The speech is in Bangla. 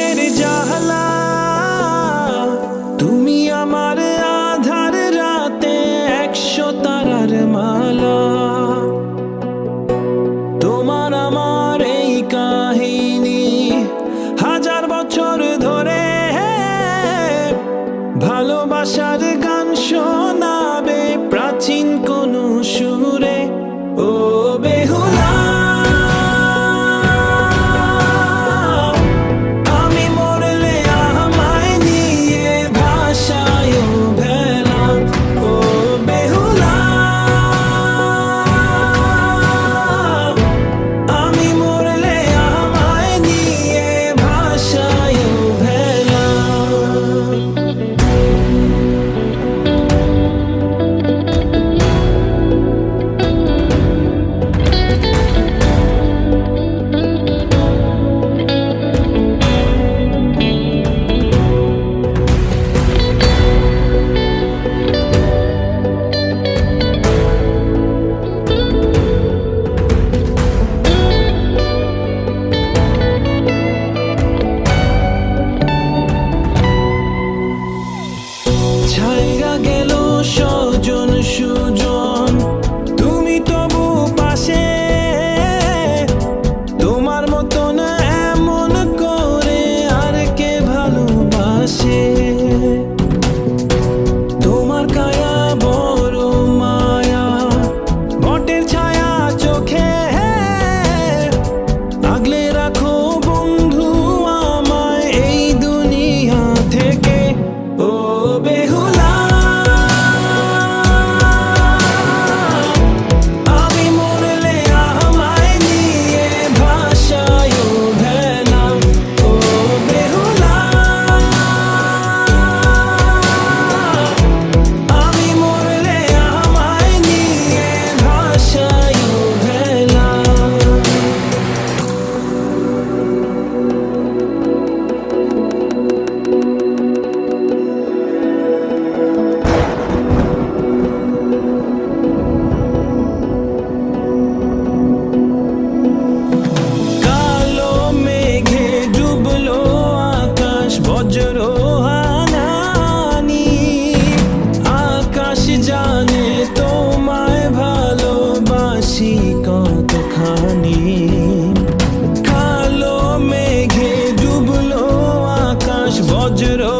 বুকের জাহলা তুমি আমার আধার রাতে একশো তারার মালা। তোমার আমার এই কাহিনী হাজার বছর ধরে ভালোবাসার গান শোনাবে, প্রাচীন hundred